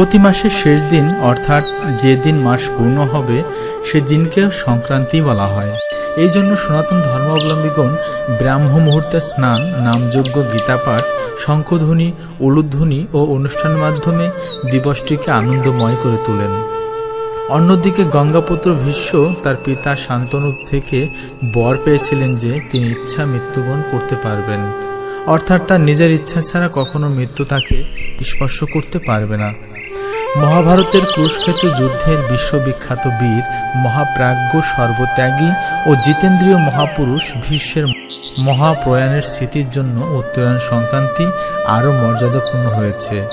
প্রতি মাসের শেষ দিন, অর্থাৎ যে দিন মাস পূর্ণ হবে, সে দিনকে সংক্রান্তি বলা হয়। এই জন্য সনাতন ধর্মাবলম্বীগণ ব্রাহ্ম মুহূর্তে স্নান, নামযজ্ঞ, গীতাপাঠ, শঙ্খধ্বনি, উলুধ্বনি ও অনুষ্ঠানের মাধ্যমে দিবসটিকে আনন্দময় করে তোলেন। অন্যদিকে গঙ্গাপুত্র ভীষ্ম তার পিতা শান্তনু থেকে বর পেয়েছিলেন যে তিনি ইচ্ছা মৃত্যুবরণ করতে পারবেন। অর্থাৎ তার নিজের ইচ্ছা ছাড়া কখনো মৃত্যু তাকে স্পর্শ করতে পারবে না। মহাভারতের কুরুক্ষেত্র যুদ্ধের বিশ্ববিখ্যাত বীর, মহাপ্রাজ্ঞ সর্বত্যাগী ও জিতেন্দ্রীয় মহাপুরুষ ভীষ্মের মহাপ্রয়াণের স্মৃতির জন্য উত্তরায়ণ সংক্রান্তি আরও মর্যাদাপূর্ণ হয়েছে।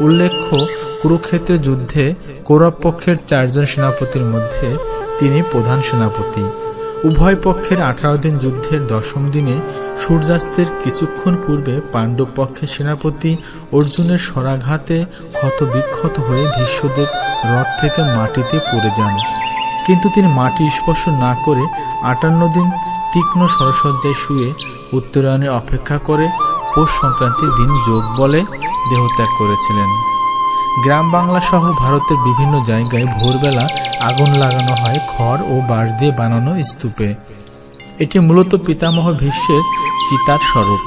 উল্লেখ্য কুরুক্ষেত্রের যুদ্ধে কৌরব পক্ষের চারজন সেনাপতির মধ্যে তিনি প্রধান সেনাপতি। উভয় পক্ষের আঠারো দিন যুদ্ধের দশম দিনে সূর্যাস্তের কিছুক্ষণ পূর্বে পাণ্ডব পক্ষের সেনাপতি অর্জুনের স্বরাঘাতে ক্ষতবিক্ষত হয়ে ভীষ্মদেব রথ থেকে মাটিতে পড়ে যান। কিন্তু তিনি মাটি স্পর্শ না করে আটান্ন দিন তীক্ষ্ণ সরসজ্জায় শুয়ে উত্তরায়ণের অপেক্ষা করে পৌষ সংক্রান্তির দিন যোগ বলে দেহত্যাগ করেছিলেন। গ্রাম বাংলা সহ ভারতের বিভিন্ন জায়গায় ভোরবেলা আগুন লাগানো হয়, খড় ও বাঁশ দিয়ে বানানো স্তূপে। এটি মূলত পিতামহ ভীষ্মের চিতার স্বরূপ।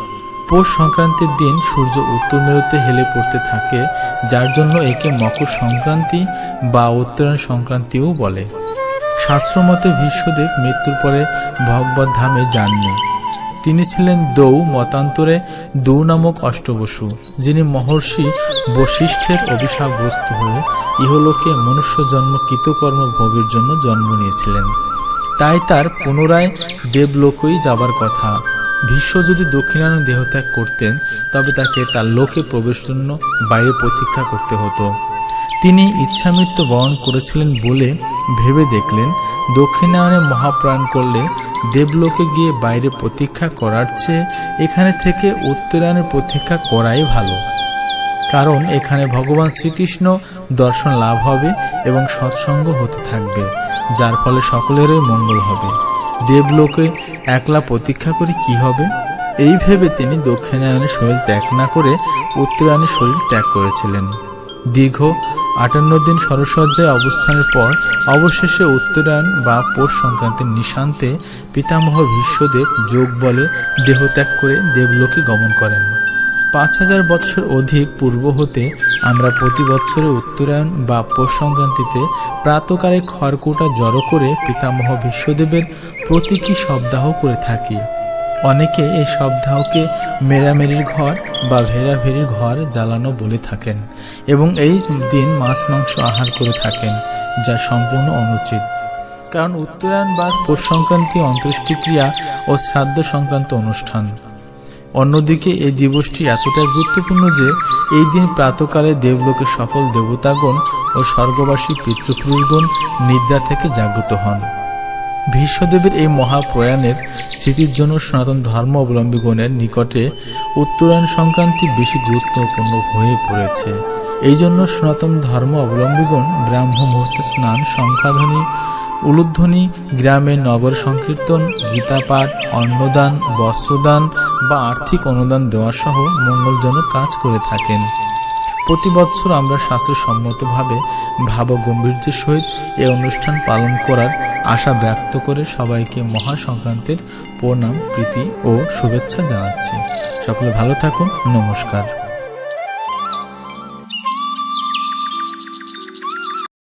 পৌষ সংক্রান্তির দিন সূর্য উত্তর মেরুতে হেলে পড়তে থাকে, যার জন্য একে মকর সংক্রান্তি বা উত্তরায়ণ সংক্রান্তিও বলে। শাস্ত্রমতে ভীষ্মদেব মৃত্যুর পরে ভগবত ধামে যাননি। তিনি ছিলেন দৌ মতান্তরে দৌ নামক অষ্টবসু, যিনি মহর্ষি বশিষ্ঠের অভিশাপগ্রস্ত হয়ে ইহলোকে মনুষ্য জন্ম কৃতকর্ম ভোগের জন্য জন্ম নিয়েছিলেন। তাই তার পুনরায় দেবলোকই যাবার কথা। ভীষ্ম যদি দক্ষিণায়ন দেহত্যাগ করতেন, তবে তাকে তার লোকে প্রবেশের জন্য বাইরে প্রতীক্ষা করতে হতো। তিনি ইচ্ছামৃত্যু বরণ করেছিলেন বলে ভেবে দেখলেন। দক্ষিণায়নে মহাপ্রাণ করলে দেবলোকে গিয়ে বাইরে প্রতীক্ষা করার চেয়ে এখানে থেকে উত্তরায়ণের প্রতীক্ষা করাই ভালো। কারণ এখানে ভগবান শ্রীকৃষ্ণ দর্শন লাভ হবে এবং সৎসঙ্গ হতে থাকবে, যার ফলে সকলেরই মঙ্গল হবে। দেবলোকে একলা প্রতীক্ষা করে কি হবে? এই ভেবে তিনি দক্ষিণায়নের শরীর ত্যাগ না করে উত্তরায়ণের শরীর ত্যাগ করেছিলেন। দীর্ঘ আটান্ন দিন সরসজ্জায় অবস্থানের পর অবশেষে উত্তরায়ণ বা পৌষ সংক্রান্তির নিশান্তে পিতামহ ভীষ্মদেব যোগ বলে দেহত্যাগ করে দেবলোকে গমন করেন। পাঁচ হাজার বৎসর অধিক পূর্ব হতে আমরা প্রতি বৎসরে উত্তরায়ণ বা পৌষ সংক্রান্তিতে প্রাতকালে খড়কুটা জড়ো করে পিতামহ বিশ্বদেবের প্রতীকী শবদাহ করে থাকি। অনেকে এই শবদাহকে মেরামেরির ঘর বা ভেরাভেরির ঘর জ্বালানো বলে থাকেন এবং এই দিন মাছ মাংস আহার করে থাকেন, যা সম্পূর্ণ অনুচিত। কারণ উত্তরায়ণ বা পৌষ সংক্রান্তি অন্ত্যেষ্টিক্রিয়া ও শ্রাদ্ধ সংক্রান্ত অনুষ্ঠান। অন্যদিকে এই দিবসটি এতটাই গুরুত্বপূর্ণ যে এই দিন প্রাতকালে দেবলোকের সকল দেবতাগণ ও স্বর্গবাসী পিতৃপুরুষগণ নিদ্রা থেকে জাগ্রত হন। ভীষ্মদেবের এই মহাপ্রয়াণের স্মৃতির জন্য সনাতন ধর্ম অবলম্বীগণের নিকটে উত্তরায়ণ সংক্রান্তি বেশি গুরুত্বপূর্ণ হয়ে পড়েছে। এই জন্য সনাতন ধর্ম অবলম্বীগণ ব্রাহ্ম মুহূর্তে স্নান, সংখ্যাধ্বনি, উলুধ্বনি, গ্রামে নগর সংকীর্তন, গীতাপাঠ, অন্নদান, বস্ত্রদান বা আর্থিক অনুদান দেওয়া সহ মঙ্গলজনক কাজ করে থাকেন। প্রতি বছর আমরা শাস্ত্রসম্মতভাবে ভাব গম্ভীর্যের সহিত এই অনুষ্ঠান পালন করার আশা ব্যক্ত করে সবাইকে মহা সংক্রান্তের প্রণাম, প্রীতি ও শুভেচ্ছা জানাচ্ছি। সকলে ভালো থাকুন, নমস্কার।